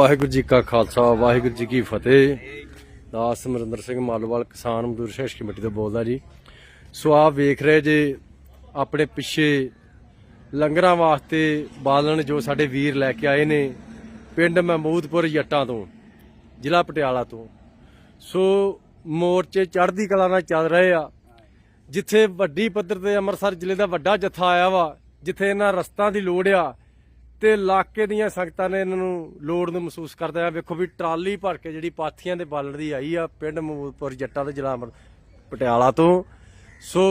ਵਾਹਿਗੁਰੂ ਜੀ ਕਾ ਖਾਲਸਾ, ਵਾਹਿਗੁਰੂ ਜੀ ਕੀ ਫਤਿਹ। ਦਾਸ ਸਮਰਿੰਦਰ ਸਿੰਘ ਮਾਲੋਵਾਲ, ਕਿਸਾਨ ਮਜ਼ਦੂਰ ਸ਼ੇਸ਼ ਕਮੇਟੀ ਤੋਂ ਬੋਲਦਾ ਜੀ। ਸੋ ਆਪ ਵੇਖ ਰਹੇ ਜੇ ਆਪਣੇ ਪਿੱਛੇ ਲੰਗਰਾਂ ਵਾਸਤੇ ਬਾਲਣ ਜੋ ਸਾਡੇ ਵੀਰ ਲੈ ਕੇ ਆਏ ਨੇ ਪਿੰਡ ਮਹਿਮੂਦਪੁਰ ਜੱਟਾਂ ਤੋਂ, ਜ਼ਿਲ੍ਹਾ ਪਟਿਆਲਾ ਤੋਂ। ਸੋ ਮੋਰਚੇ ਚੜ੍ਹਦੀ ਕਲਾ ਨਾਲ ਚੱਲ ਰਹੇ ਆ। ਜਿੱਥੇ ਵੱਡੀ ਪੱਧਰ ਤੇ ਅੰਮ੍ਰਿਤਸਰ ਜ਼ਿਲ੍ਹੇ ਦਾ ਵੱਡਾ ਜਥਾ ਆਇਆ ਵਾ, ਜਿੱਥੇ ਇਹਨਾਂ ਰਸਤਾਂ ਦੀ ਲੋੜ ਆ ਤੇ ਇਲਾਕੇ ਦੀਆਂ ਸੰਗਤਾਂ ਨੇ ਇਹਨਾਂ ਨੂੰ ਲੋੜ ਨੂੰ ਮਹਿਸੂਸ ਕਰਦੇ ਆ ਵੇਖੋ ਵੀ ਟਰਾਲੀ ਭਰ ਕੇ ਜਿਹੜੀ ਪਾਥੀਆਂ ਦੇ ਬਾਲਣ ਦੀ ਆਈ ਆ ਪਿੰਡ ਮਮੂਦਪੁਰ ਜੱਟਾਂ ਦੇ ਜ਼ਿਲ੍ਹਾ ਪਟਿਆਲਾ ਤੋਂ। ਸੋ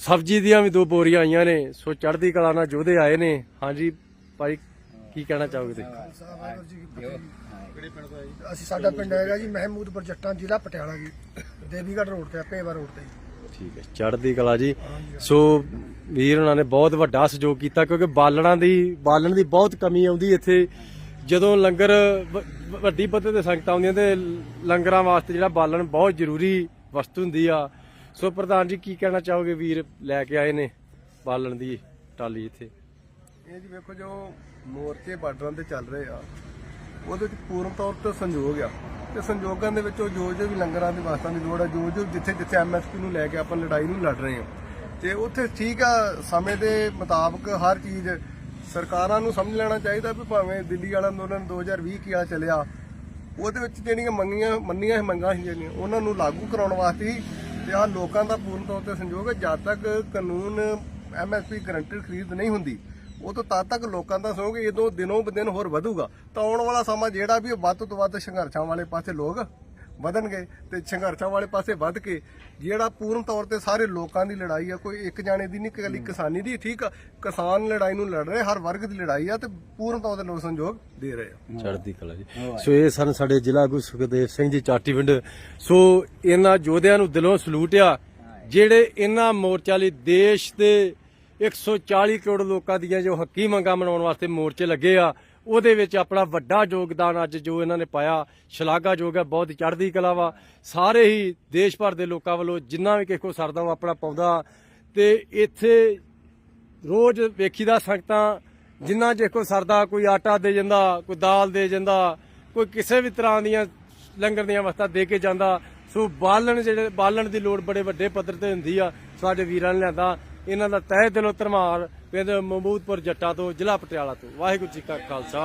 ਸਬਜ਼ੀ ਦੀਆਂ ਵੀ ਦੋ ਬੋਰੀਆਂ ਆਈਆਂ ਨੇ ਸੋ ਚੜ੍ਹਦੀ ਕਲਾ ਨਾਲ ਯੋਧੇ ਆਏ ਨੇ। ਹਾਂਜੀ ਭਾਈ ਕੀ ਕਹਿਣਾ ਚਾਹੋਗੇ ਤੁਸੀਂ। ਅਸੀਂ ਸਾਡਾ ਪਿੰਡ ਹੈਗਾ ਜੀ ਮਹਿਮੂਦਪੁਰ ਜੱਟਾਂ ਜ਼ਿਲ੍ਹਾ ਪਟਿਆਲਾ ਜੀ ਦੇਵੀਗੜ੍ਹ ਰੋਡ ਤੇ ਪੇਵਾ ਰੋਡ ਤੇ। ਠੀਕ ਹੈ ਚੜ੍ਹਦੀ ਕਲਾ ਜੀ। ਸੋ ਵੀਰ ਉਹਨਾਂ ਨੇ ਬਹੁਤ ਵੱਡਾ ਸਹਿਯੋਗ ਕੀਤਾ, ਕਿਉਂਕਿ ਬਾਲਣਾਂ ਦੀ, ਬਾਲਣ ਦੀ ਬਹੁਤ ਕਮੀ ਆਉਂਦੀ ਇੱਥੇ। ਜਦੋਂ ਲੰਗਰ ਵੱਡੀ ਪੱਧਰ ਤੇ ਸੰਗਤਾਂ ਆਉਂਦੀਆਂ ਤੇ ਲੰਗਰਾਂ ਵਾਸਤੇ ਜਿਹੜਾ ਬਾਲਣ ਬਹੁਤ ਜ਼ਰੂਰੀ ਵਸਤੂ ਹੁੰਦੀ ਆ। ਸੋ ਪ੍ਰਧਾਨ ਜੀ, ਕੀ ਕਹਿਣਾ ਚਾਹੋਗੇ ਵੀਰ ਲੈ ਕੇ ਆਏ ਨੇ ਬਾਲਣ ਦੀ ਟਾਲੀ ਇੱਥੇ? ਇਹ ਜੀ ਵੇਖੋ ਜੋ ਮੋਰਚੇ ਬਾਰਡਰਾਂ ਤੇ ਚੱਲ ਰਹੇ ਆ, ਉਹਦੇ ਵਿੱਚ ਪੂਰਨ ਤੌਰ ਤੇ ਸੰਯੋਗ ਆ। ਤੇ ਸੰਯੋਗਾਂ ਦੇ ਵਿੱਚੋਂ ਜੋ ਜੋ ਵੀ ਲੰਗਰਾਂ ਦੀ ਵਾਸਤਾਂ ਦੀ ਲੋੜ ਆ, ਜੋ ਜੋ ਜਿੱਥੇ ਜਿੱਥੇ ਐਮਐਸਪੀ ਨੂੰ ਲੈ ਕੇ ਆਪਾਂ ਲੜਾਈ ਨੂੰ ਲੜ ਰਹੇ ਆ ਤੇ ਉੱਥੇ ਠੀਕ ਆ, ਸਮੇਂ ਦੇ ਮੁਤਾਬਕ ਹਰ ਚੀਜ਼ ਸਰਕਾਰਾਂ ਨੂੰ ਸਮਝ ਲੈਣਾ ਚਾਹੀਦਾ ਵੀ ਭਾਵੇਂ ਦਿੱਲੀ ਵਾਲਾ ਅੰਦੋਲਨ 2020 ਕੀ ਆ ਚੱਲਿਆ, ਉਹਦੇ ਵਿੱਚ ਜਿਹੜੀਆਂ ਮੰਗੀਆਂ, ਮੰਨੀਆਂ ਮੰਗਾਂ ਸੀ ਜਿਹੜੀਆਂ ਉਹਨਾਂ ਨੂੰ ਲਾਗੂ ਕਰਾਉਣ ਵਾਸਤੇ ਹੀ ਤੇ ਆ ਲੋਕਾਂ ਦਾ ਪੂਰਨ ਤੌਰ ਤੇ ਸੰਯੋਗ ਹੈ, ਜਦ ਤੱਕ ਕਾਨੂੰਨ ਐਮਐਸਪੀ ਗਰੰਟਡ ਖਰੀਦ ਨਹੀਂ ਹੁੰਦੀ, ਉਹ ਤੋਂ ਤਦ ਤੱਕ ਲੋਕਾਂ ਦਾ ਸਹਿਯੋਗ ਇਦੋਂ ਦਿਨੋਂ ਬਦਿਨ ਹੋਰ ਵਧੂਗਾ, ਤਾਂ ਆਉਣ ਵਾਲਾ ਸਮਾਂ ਜਿਹੜਾ ਵੀ ਉਹ ਵੱਧ ਤੋਂ ਵੱਧ ਸੰਘਰਸ਼ਾਂ ਵਾਲੇ ਪਾਸੇ ਲੋਕ ਵਧਣਗੇ ਤੇ ਸੰਘਰਸ਼ਾਂ ਵਾਲੇ ਪਾਸੇ ਵੱਧ ਕੇ ਜਿਹੜਾ ਪੂਰਨ ਤੌਰ ਤੇ ਸਾਰੇ ਲੋਕਾਂ ਦੀ ਲੜਾਈ ਆ ਕੋਈ ਇੱਕ ਜਾਣੇ ਦੀ ਨਹੀਂ ਇਕੱਲੀ ਕਿਸਾਨੀ ਦੀ ਠੀਕ ਆ? ਕਿਸਾਨ ਲੜਾਈ ਨੂੰ ਲੜ ਰਹੇ ਹਰ ਵਰਗ ਦੀ ਲੜਾਈ ਆ ਤੇ ਪੂਰਨ ਤੌਰ ਤੇ ਲੋਕ ਸੰਯੋਗ ਦੇ ਰਹੇ ਆ। ਚੜ੍ਹਦੀ ਕਲਾ ਜੀ। ਸੋ ਇਹ ਸਨ ਸਾਡੇ ਜ਼ਿਲ੍ਹਾ ਗੁਰੂ ਸੁਖਦੇਵ ਸਿੰਘ ਜੀ ਚਾਟੀਵਿੰਡ ਸੋ ਇਹਨਾਂ ਯੋਧਿਆਂ ਨੂੰ ਦਿਲੋਂ ਸਲੂਟ ਆ ਜਿਹੜੇ ਇਹਨਾਂ ਮੋਰਚਾ ਲਈ ਦੇਸ਼ ਦੇ 140 ਕਰੋੜ ਲੋਕਾਂ ਦੀਆਂ ਜੋ ਹੱਕੀ ਮੰਗਾਂ ਮਨਾਉਣ ਵਾਸਤੇ ਮੋਰਚੇ ਲੱਗੇ ਆ ਉਹਦੇ ਵਿੱਚ ਆਪਣਾ ਵੱਡਾ ਯੋਗਦਾਨ ਅੱਜ ਜੋ ਇਹਨਾਂ ਨੇ ਪਾਇਆ, ਸ਼ਲਾਘਾਯੋਗ ਹੈ, ਬਹੁਤ ਚੜ੍ਹਦੀ ਕਲਾ ਵਾ। ਸਾਰੇ ਹੀ ਦੇਸ਼ ਭਰ ਦੇ ਲੋਕਾਂ ਵੱਲੋਂ ਜਿੰਨਾ ਵੀ ਕਿਸੇ ਸਰਦਾ ਉਹ ਆਪਣਾ ਪਾਉਂਦਾ। ਤੇ ਇੱਥੇ ਰੋਜ਼ ਵੇਖੀਦਾ ਸੰਗਤਾਂ, ਜਿੰਨਾ ਜੇ ਕੋਈ ਸਰਦਾ, ਕੋਈ ਆਟਾ ਦੇ ਜਾਂਦਾ, ਕੋਈ ਦਾਲ ਦੇ ਜਾਂਦਾ, ਕੋਈ ਕਿਸੇ ਵੀ ਤਰ੍ਹਾਂ ਦੀਆਂ ਲੰਗਰ ਦੀਆਂ ਵਸਤਾਂ ਦੇ ਕੇ ਜਾਂਦਾ। ਸੋ ਬਾਲਣ ਜਿਹੜੇ, ਬਾਲਣ ਦੀ ਲੋੜ ਬੜੇ ਵੱਡੇ ਪੱਧਰ ਤੇ ਹੁੰਦੀ ਆ। ਸਾਡੇ ਵੀਰਾਂ ਨੇ ਲਿਆਂਦਾ। ਇਹਨਾਂ ਦਾ ਤਹਿ ਦਿਲੋਂ ਧੰਨਵਾਦ ਪਿੰਡ ਮਮੂਦਪੁਰ ਜੱਟਾ ਤੋਂ, ਜ਼ਿਲ੍ਹਾ ਪਟਿਆਲਾ ਤੋਂ। ਵਾਹਿਗੁਰੂ ਜੀ ਕਾ ਖਾਲਸਾ,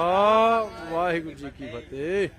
ਵਾਹਿਗੁਰੂ ਜੀ ਕੀ ਫਤਿਹ।